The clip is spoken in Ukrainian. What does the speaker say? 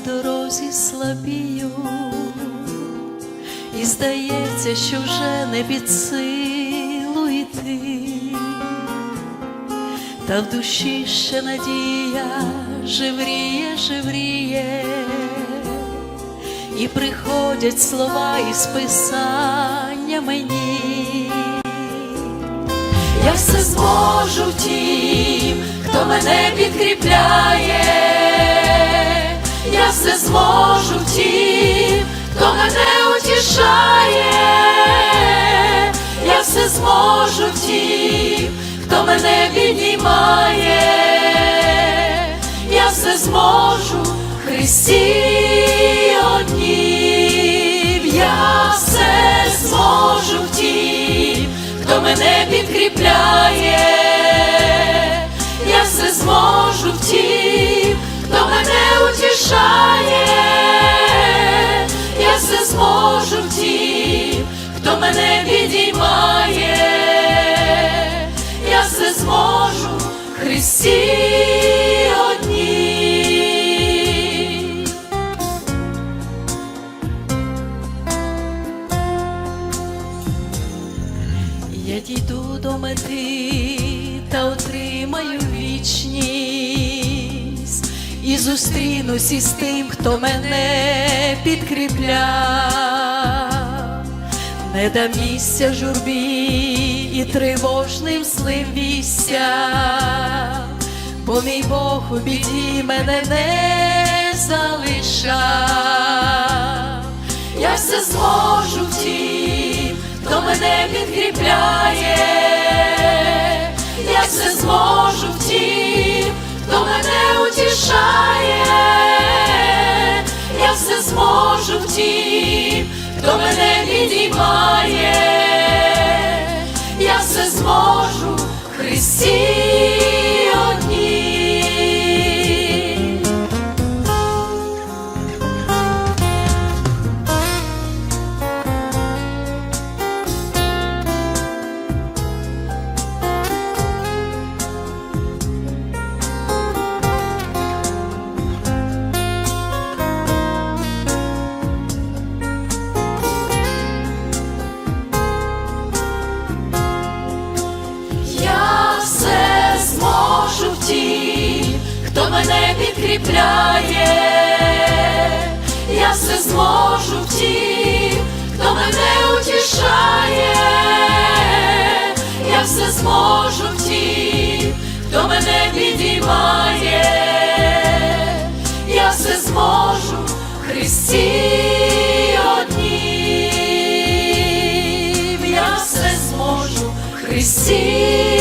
в дорозі слабію, і здається, що вже не під силу йти, та в душі ще надія живріє, живріє, і приходять слова із писання мені, я все зможу тім, хто мене підкріпляє зможу втім, хто мене утішає, я все зможу втім, хто мене піднімає, я все зможу Христі мене підіймає, я все зможу в Христі одній. Я дійду до мети та отримаю вічність. І зустрінусь із тим, хто мене підкріпляв, не дам місця журбі і тривожним злим вістям, бо мій Бог у біді мене не залишав. Я все зможу в тім, хто мене підкріпляє, я все зможу в тім, хто мене утішає, я все зможу в тім, хто мене підіймає, я все зможу в Христі мене підкріпляє, я все зможу в тім, хто мене утішає, я все зможу в тім, хто мене підіймає, я все зможу в Христі однім, я все зможу в Христі